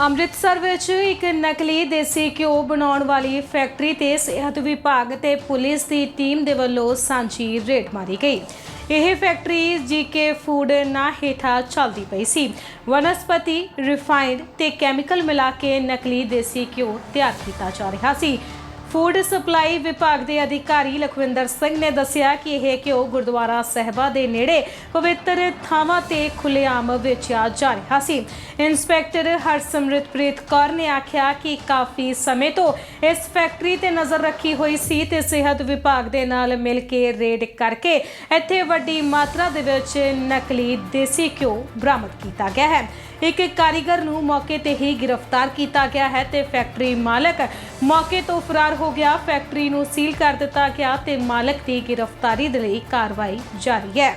ਅੰਮ੍ਰਿਤਸਰ ਵਿੱਚ ਇੱਕ ਨਕਲੀ ਦੇਸੀ ਘਿਓ ਬਣਾਉਣ ਵਾਲੀ ਫੈਕਟਰੀ ਤੇ ਸਿਹਤ ਵਿਭਾਗ ਤੇ ਪੁਲਿਸ ਦੀ ਟੀਮ ਦੇ ਵੱਲੋਂ ਸਾਂਝੀ ਰੇਡ ਮਾਰੀ ਗਈ। ਇਹ ਫੈਕਟਰੀ ਜੀਕੇ ਫੂਡ ਨਾਂ ਹੇਠਾਂ ਚੱਲਦੀ ਪਈ ਸੀ। ਵਨਸਪਤੀ, ਰਿਫਾਈਨਡ ਤੇ ਕੈਮੀਕਲ ਮਿਲਾ ਕੇ ਨਕਲੀ ਦੇਸੀ ਘਿਓ ਤਿਆਰ ਕੀਤਾ ਜਾ ਰਿਹਾ ਸੀ। ਫੂਡ ਸਪਲਾਈ ਵਿਭਾਗ ਦੇ ਅਧਿਕਾਰੀ ਲਖਵਿੰਦਰ ਸਿੰਘ ਨੇ ਦੱਸਿਆ ਕਿ ਇਹ ਘਿਓ ਗੁਰਦੁਆਰਾ ਸਹਿਬਾ ਦੇ ਨੇੜੇ ਪਵਿੱਤਰ ਥਾਵਾਂ ਤੇ ਖੁੱਲ੍ਹੇਆਮ ਵੇਚਿਆ ਜਾ ਰਿਹਾ ਸੀ। ਇੰਸਪੈਕਟਰ ਹਰਸਿਮਰਤਪ੍ਰੀਤ ਕੌਰ ਨੇ ਆਖਿਆ ਕਿ ਕਾਫੀ ਸਮੇਂ ਤੋਂ ਇਸ ਫੈਕਟਰੀ ਤੇ ਨਜ਼ਰ ਰੱਖੀ ਹੋਈ ਸੀ ਤੇ ਸਿਹਤ ਵਿਭਾਗ ਦੇ ਨਾਲ ਮਿਲ ਕੇ ਰੇਡ ਕਰਕੇ ਇੱਥੇ ਵੱਡੀ ਮਾਤਰਾ ਦੇ ਵਿੱਚ ਨਕਲੀ ਦੇਸੀ ਘਿਓ ਬਰਾਮਦ ਕੀਤਾ ਗਿਆ ਹੈ। ਇੱਕ ਕਾਰੀਗਰ ਨੂੰ ਮੌਕੇ ਤੇ ਹੀ ਗ੍ਰਿਫਤਾਰ ਕੀਤਾ ਗਿਆ ਹੈ ਤੇ ਫੈਕਟਰੀ ਮਾਲਕ ਮੌਕੇ ਤੋਂ ਫਰਾਰ ਹੋ ਗਿਆ। ਫੈਕਟਰੀ ਨੂੰ ਸੀਲ ਕਰ ਦਿੱਤਾ ਗਿਆ ਤੇ ਮਾਲਕ ਦੀ ਗ੍ਰਿਫਤਾਰੀ ਦੇ ਲਈ ਕਾਰਵਾਈ ਜਾਰੀ ਹੈ।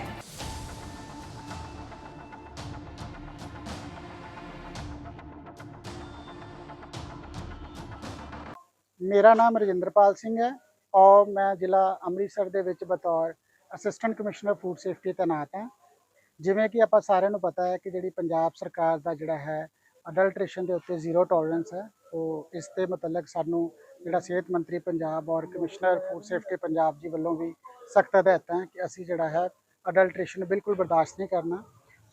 ਮੇਰਾ ਨਾਮ ਰਜਿੰਦਰਪਾਲ ਸਿੰਘ ਹੈ ਔਰ ਮੈਂ ਜ਼ਿਲ੍ਹਾ ਅੰਮ੍ਰਿਤਸਰ ਦੇ ਵਿੱਚ ਬਤੌਰ ਅਸਿਸਟੈਂਟ ਕਮਿਸ਼ਨਰ ਫੂਡ ਸੇਫਟੀ ਤੈਨਾਤ ਹਾਂ। ਜਿਵੇਂ ਕਿ ਆਪਾਂ ਸਾਰਿਆਂ ਨੂੰ ਪਤਾ ਹੈ ਕਿ ਜਿਹੜੀ ਪੰਜਾਬ ਸਰਕਾਰ ਦਾ ਜਿਹੜਾ ਹੈ ਅਡਲਟ੍ਰੇਸ਼ਨ ਦੇ ਉੱਤੇ ਜ਼ੀਰੋ ਟੋਲਰੈਂਸ ਹੈ, ਉਹ ਇਸ ਦੇ ਮੁਤਲਕ ਸਾਨੂੰ ਜਿਹੜਾ ਸਿਹਤ ਮੰਤਰੀ ਪੰਜਾਬ ਔਰ ਕਮਿਸ਼ਨਰ ਫੂਡ ਸੇਫਟੀ ਪੰਜਾਬ ਜੀ ਵੱਲੋਂ ਵੀ ਸਖਤ ਹਦਾਇਤਾਂ ਹੈ ਕਿ ਅਸੀਂ ਜਿਹੜਾ ਹੈ ਅਡਲਟ੍ਰੇਸ਼ਨ ਬਿਲਕੁਲ ਬਰਦਾਸ਼ਤ ਨਹੀਂ ਕਰਨਾ।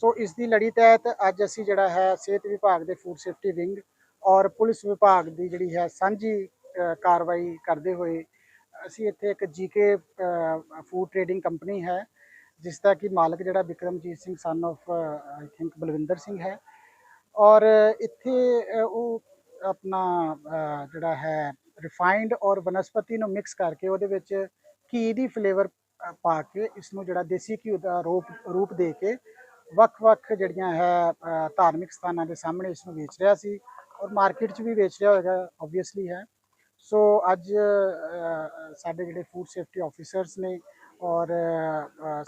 ਸੋ ਇਸ ਦੀ ਲੜੀ ਤਹਿਤ ਅੱਜ ਅਸੀਂ ਜਿਹੜਾ ਹੈ ਸਿਹਤ ਵਿਭਾਗ ਦੇ ਫੂਡ ਸੇਫਟੀ ਵਿੰਗ ਔਰ ਪੁਲਿਸ ਵਿਭਾਗ ਦੀ ਜਿਹੜੀ ਹੈ ਸਾਂਝੀ ਕਾਰਵਾਈ ਕਰਦੇ ਹੋਏ ਅਸੀਂ ਇੱਥੇ ਇੱਕ ਜੀਕੇ ਫੂਡ ਟ੍ਰੇਡਿੰਗ ਕੰਪਨੀ ਹੈ ਜਿਸ ਦਾ ਕਿ ਮਾਲਕ ਜਿਹੜਾ Vikramjit Singh son of I think Balwinder Singh ਹੈ। ਔਰ ਇੱਥੇ ਉਹ ਆਪਣਾ ਜਿਹੜਾ ਹੈ ਰਿਫਾਈਨਡ ਔਰ ਬਨਸਪਤੀ ਨੂੰ ਮਿਕਸ ਕਰਕੇ ਉਹਦੇ ਵਿੱਚ ਘੀ ਦੀ ਫਲੇਵਰ ਪਾ ਕੇ ਇਸ ਨੂੰ ਜਿਹੜਾ ਦੇਸੀ ਘੀ ਦਾ ਰੂਪ ਰੂਪ ਦੇ ਕੇ ਵੱਖ-ਵੱਖ ਜਿਹੜੀਆਂ ਹੈ ਧਾਰਮਿਕ ਸਥਾਨਾਂ ਦੇ ਸਾਹਮਣੇ ਇਸ ਨੂੰ ਵੇਚ ਰਿਹਾ ਸੀ ਔਰ ਮਾਰਕੀਟ 'ਚ ਵੀ ਵੇਚ ਰਿਹਾ ਹੋਏਗਾ ਆਬਵੀਅਸਲੀ ਹੈ। ਸੋ ਅੱਜ ਸਾਡੇ ਜਿਹੜੇ ਫੂਡ ਸੇਫਟੀ ਆਫੀਸਰਸ ਨੇ ਔਰ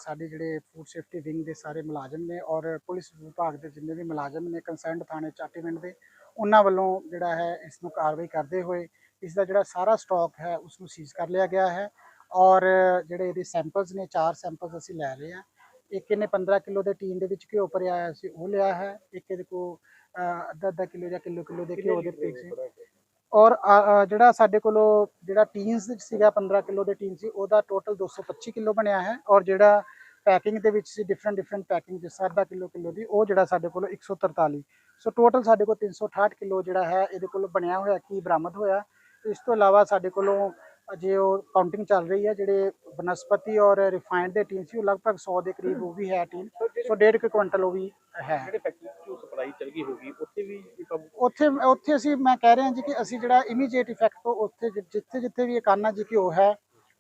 ਸਾਡੇ ਜਿਹੜੇ ਫੂਡ ਸੇਫਟੀ ਵਿੰਗ ਦੇ ਸਾਰੇ ਮੁਲਾਜ਼ਮ ਨੇ ਔਰ ਪੁਲਿਸ ਵਿਭਾਗ ਦੇ ਜਿੰਨੇ ਵੀ ਮੁਲਾਜ਼ਮ ਨੇ ਕੰਸਰਨਡ ਥਾਣੇ ਚਾਟੀਵਿੰਡ ਦੇ ਉਹਨਾਂ ਵੱਲੋਂ ਜਿਹੜਾ ਹੈ ਇਸ ਨੂੰ ਕਾਰਵਾਈ ਕਰਦੇ ਹੋਏ ਇਸ ਦਾ ਜਿਹੜਾ ਸਾਰਾ ਸਟਾਕ ਹੈ ਉਸ ਨੂੰ ਸੀਜ਼ ਕਰ ਲਿਆ ਗਿਆ ਹੈ ਔਰ ਜਿਹੜੇ ਇਹਦੇ ਸੈਂਪਲਸ ਨੇ ਚਾਰ ਸੈਂਪਲਸ ਅਸੀਂ ਲੈ ਰਹੇ ਹਾਂ। ਇੱਕ ਇਹਨੇ 15 ਕਿਲੋ ਦੇ ਟੀਨ ਦੇ ਵਿੱਚ ਘਿਓ ਭਰਿਆ ਹੋਇਆ ਸੀ ਉਹ ਲਿਆ ਹੈ। ਇੱਕ ਇਹਦੇ ਕੋ ਅੱਧਾ ਅੱਧਾ ਕਿਲੋ ਜਾਂ ਕਿਲੋ ਕਿਲੋ ਦੇ ਘਿਓ ਦੇ ਪੀਸ ਸੀ। ਔਰ ਜਿਹੜਾ ਸਾਡੇ ਕੋਲੋਂ ਜਿਹੜਾ ਟੀਨਸ ਸੀਗਾ 15 ਕਿਲੋ ਦੇ ਟੀਨ ਸੀ, ਉਹਦਾ ਟੋਟਲ 225 ਕਿਲੋ ਬਣਿਆ ਹੈ ਔਰ ਜਿਹੜਾ ਪੈਕਿੰਗ ਦੇ ਵਿੱਚ ਸੀ ਡਿਫਰੈਂਟ ਡਿਫਰੈਂਟ ਪੈਕਿੰਗ ਜਿਸ ਅੱਧਾ ਕਿਲੋ ਕਿਲੋ ਦੀ, ਉਹ ਜਿਹੜਾ ਸਾਡੇ ਕੋਲ 143 ਸੋ ਟੋਟਲ ਸਾਡੇ ਕੋਲ 368 ਕਿਲੋ ਜਿਹੜਾ ਹੈ, ਇਹਦੇ ਕੋਲ ਬਣਿਆ ਹੋਇਆ, ਕੀ ਬਰਾਮਦ ਹੋਇਆ। ਇਸ ਤੋਂ ਇਲਾਵਾ ਸਾਡੇ ਕੋਲੋਂ ਅਜੇ ਉਹ ਕਾਊਂਟਿੰਗ ਚੱਲ ਰਹੀ ਹੈ, ਜਿਹੜੇ ਬਨਸਪਤੀ ਔਰ ਰਿਫਾਈਨਡ ਦੇ ਟੀਨ ਸੀ, ਉਹ ਲਗਭਗ 100 ਦੇ ਕਰੀਬ ਉਹ ਵੀ ਹੈ ਟੀਨ ਸੋ ਡੇਢ ਕੁ ਕੁਇੰਟਲ ਉਹ ਵੀ ਹੈ। ਸਪਲਾਈ ਚੱਲ ਗਈ ਹੋਗੀ ਉੱਥੇ ਵੀ ਉੱਥੇ ਉੱਥੇ ਅਸੀਂ ਮੈਂ ਕਹਿ ਰਿਹਾ ਜੀ ਕਿ ਅਸੀਂ ਜਿਹੜਾ ਇਮੀਡੀਏਟ ਇਫੈਕਟ ਤੋਂ ਉੱਥੇ ਜਿੱਥੇ ਜਿੱਥੇ ਵੀ ਇਹ ਕਾਨਾ ਜੀ ਘਿਓ ਹੈ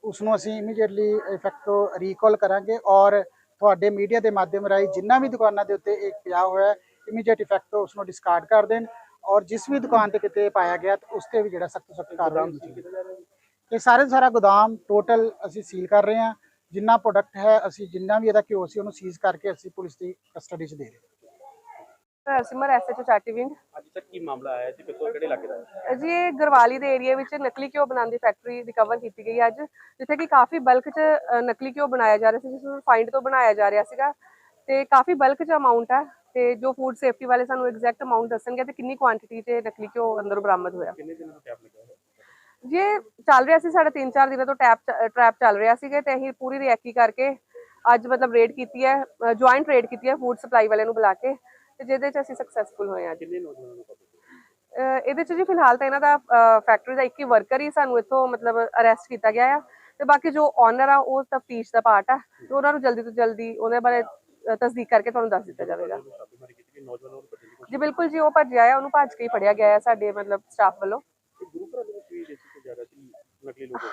ਉਸ ਨੂੰ ਅਸੀਂ ਇਮੀਡੀਏਟਲੀ ਇਫੈਕਟ ਤੋਂ ਰੀਕਾਲ ਕਰਾਂਗੇ ਔਰ ਤੁਹਾਡੇ ਮੀਡੀਆ ਦੇ ਮਾਧਿਅਮ ਰਾਹੀਂ ਜਿੰਨਾ ਵੀ ਦੁਕਾਨਾਂ ਦੇ ਉੱਤੇ ਇਹ ਪਿਆ ਹੋਇਆ ਇਮੀਡੀਏਟ ਇਫੈਕਟ ਤੋਂ ਉਸ ਨੂੰ ਡਿਸਕਾਰਡ ਕਰ ਦੇਣ ਔਰ ਜਿਸ ਵੀ ਦੁਕਾਨ ਤੇ ਕਿਤੇ ਪਾਇਆ ਗਿਆ ਤਾਂ ਉਸ ਤੇ ਵੀ ਜਿਹੜਾ ਸਖਤ ਸਖਤ ਕਾਰਵਾਈ ਚਾਹੀਦੀ ਇਹ ਸਾਰੇ ਸਾਰਾ ਗੋਦਾਮ ਟੋਟਲ ਅਸੀਂ ਸੀਲ ਕਰ ਰਹੇ ਹਾਂ ਜਿੰਨਾ ਪ੍ਰੋਡਕਟ ਹੈ ਅਸੀਂ ਜਿੰਨਾ ਵੀ ਇਹਦਾ ਘਿਓ ਸੀ ਉਹਨੂੰ ਸੀਜ਼ ਕਰਕੇ ਅਸੀਂ ਪੁਲਿਸ ਦੀ ਕਸਟਡੀ 'ਚ ਦੇ ਰਹੇ ਹਾਂ। ਹਰਸਿਮਰ ਐਸਐਚਓ ਚਾਟੀ ਵਿੰਗ ਅੱਜ ਤੱਕ ਕੀ ਮਾਮਲਾ ਆਇਆ ਤੇ ਕਿੱਥੋਂ ਕਿਹੜੇ ਇਲਾਕੇ ਦਾ ਹੈ? ਜੀ ਇਹ ਗਰਵਾਲੀ ਦੇ ਏਰੀਆ ਵਿੱਚ ਨਕਲੀ ਘਿਓ ਬਣਾਉਣ ਦੀ ਫੈਕਟਰੀ ਰਿਕਵਰ ਕੀਤੀ ਗਈ ਅੱਜ ਜਿੱਥੇ ਕਿ ਕਾਫੀ ਬਲਕ 'ਚ ਅ, ਨਕਲੀ ਘਿਓ ਬਣਾਇਆ ਜਾ ਰਿਹਾ ਸੀ ਜਿਸ ਨੂੰ ਰਿਫਾਈਨਡ ਤੋਂ ਬਣਾਇਆ ਜਾ ਰਿਹਾ ਸੀਗਾ। ਤੇ ਕਾਫੀ ਬਲਕ 'ਚ ਅਮਾਉਂਟ ਹੈ ਤੇ ਜੋ ਫੂਡ ਸੇਫਟੀ ਵਾਲੇ ਸਾਨੂੰ ਐਗਜ਼ੈਕਟ ਅਮਾਉਂਟ ਦੱਸਣਗੇ ਤੇ ਕਿੰਨੀ ਕੁਆਂਟੀਟੀ 'ਚ ਨਕਲੀ ਘਿਓ ਅੰਦਰੋਂ ਬਰਾਮਦ ਹੋਇਆ। ਕਿੰਨੇ ਦਿਨਾਂ ਤੋਂ ਟੈਪ ਲੱਗਾ ਹੋਇਆ? ਜੀ ਚੱਲ ਰਿਹਾ ਸੀ ਸਾਡੇ 3-4 ਦਿਨਾਂ ਤੋਂ ਟੈਪ ਟ੍ਰੈਪ ਚੱਲ ਰਿਹਾ ਸੀਗਾ ਤੇ ਅਸੀਂ ਪੂਰੀ ਰਿਐਕੀ ਕਰਕੇ ਅੱਜ ਮਤਲਬ ਰੇਡ ਕੀਤੀ ਹੈ ਜੁਆਇੰਟ ਰੇਡ ਕੀਤੀ ਹੈ ਫੂਡ ਸਪਲਾਈ ਵਾਲਿਆਂ ਨੂੰ ਬੁਲਾ ਕੇ। ਤੇ ਜਿਹਦੇ 'ਚ ਅਸੀਂ ਸਕਸੈਸਫੁਲ ਹੋਏ ਹਾਂ ਅੱਜ। ਕਿੰਨੇ ਨੌਜਵਾਨਾਂ ਨੂੰ ਇਹਦੇ ਚ ਜੀ ਫਿਲਹਾਲ ਤਾਂ ਇਹਨਾਂ ਦਾ ਫੈਕਟਰੀ ਦਾ ਇੱਕ ਹੀ ਵਰਕਰ ਹੀ ਸਾਨੂੰ ਇੱਥੋਂ ਮਤਲਬ ਅਰੈਸਟ ਕੀਤਾ ਗਿਆ ਆ। ਤੇ ਬਾਕੀ ਜੋ ਓਨਰ ਆ ਉਹ ਤਫਤੀਸ਼ ਦਾ ਪਾਰਟ ਆ। ਤੇ ਉਹਨਾਂ ਨੂੰ ਜਲਦੀ ਤੋਂ ਜਲਦੀ ਉਹਦੇ ਬਾਰੇ ਤਸਦੀਕ ਕਰਕੇ ਤੁਹਾਨੂੰ ਦੱਸ ਦਿੱਤਾ ਜਾਵੇਗਾ। ਜੀ ਬਿਲਕੁਲ ਜੀ ਉਹ ਭੱਜਿਆ ਆ ਉਹਨੂੰ ਭੱਜ ਕੇ ਹੀ ਫੜਿਆ ਗਿਆ ਆ ਸਾਡੇ ਮਤਲਬ ਸਟਾਫ ਵੱਲੋਂ।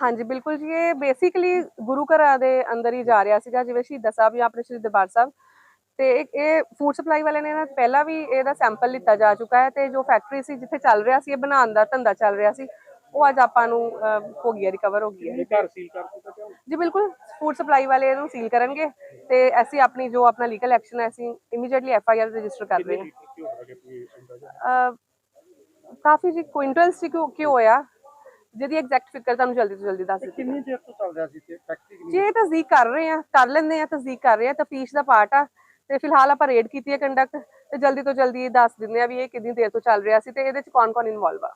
ਹਾਂਜੀ ਬਿਲਕੁਲ ਜੀ ਇਹ ਬੇਸਿਕਲੀ ਗੁਰੂ ਘਰਾਂ ਦੇ ਅੰਦਰ ਹੀ ਜਾ ਰਿਹਾ ਸੀਗਾ ਜਿਵੇਂ ਸ਼ਹੀਦਾਂ ਸਾਹਿਬ ਜਾਂ ਆਪਣੇ ਸ਼੍ਰੀ ਦਰਬਾਰ ਸਾਹਿਬ। ਤੇ ਇਹ- ਫੂਡ ਸਪਲਾਈ ਵਾਲਿਆਂ ਨੇ ਨਾ ਪਹਿਲਾਂ ਵੀ ਇਹਦਾ ਸੈਂਪਲ ਲਿੱਤਾ ਜਾ ਚੁੱਕਾ ਹੈ ਤੇ ਜੋ ਫੈਕਟਰੀ ਸੀ ਜਿੱਥੇ ਚੱਲ ਰਿਹਾ ਸੀ ਇਹ ਬਣਾਉਣ ਦਾ ਧੰਦਾ ਚੱਲ ਰਿਹਾ ਸੀ ਉਹ ਅੱਜ ਆਪਾਂ ਨੂੰ ਹੋ ਗਿਆ ਰਿਕਵਰ ਹੋ ਗਿਆ ਇਹ ਘਰ ਸੀਲ ਕਰ ਦਿੱਤਾ ਜੀ ਬਿਲਕੁਲ ਫੂਡ ਸਪਲਾਈ ਵਾਲੇ ਇਹਨੂੰ ਸੀਲ ਕਰਨਗੇ ਤੇ ਅਸੀਂ ਆਪਣੀ ਜੋ ਆਪਣਾ ਲੀਗਲ ਐਕਸ਼ਨ ਹੈ ਅਸੀਂ immediately F I R register ਕਰ ਰਹੇ ਹਾਂ। ਕਾਫੀ ਜੀ ਕੁਇੰਟਲਸ ਕਿਉਂ ਕੀ ਹੋਇਆ ਜਿਹਦੀ ਐਗਜ਼ੈਕਟ ਫਿਗਰ ਤੁਹਾਨੂੰ ਜਲਦੀ ਤੋਂ ਜਲਦੀ ਦੱਸ ਦਿੱਤੀ ਕਿੰਨੀ ਦੇਰ ਤੋਂ ਚੱਲ ਰਿਹਾ ਸੀ ਤੇ ਫੈਕਟਰੀ ਜੀ ਤਸਦੀਕ ਕਰ ਰਹੇ ਆ ਕਰ ਲੈਂਦੇ ਆ ਤਸਦੀਕ ਕਰ ਰਹੇ ਆ ਤਫਤੀਸ਼ ਦਾ ਪਾਰਟ ਆ। ਤੇ ਫਿਲਹਾਲ ਆਪਾਂ ਰੇਡ ਕੀਤੀ ਹੈ ਕੰਡਕਟ ਤੇ ਜਲਦੀ ਤੋਂ ਜਲਦੀ ਇਹ ਦੱਸ ਦਿੰਦੇ ਆ ਵੀ ਇਹ ਕਿੰਨੀ ਦੇਰ ਤੋਂ ਚੱਲ ਰਿਹਾ ਸੀ ਤੇ ਇਹਦੇ ਚ ਕੌਣ-ਕੌਣ ਇਨਵੋਲਵ ਆ।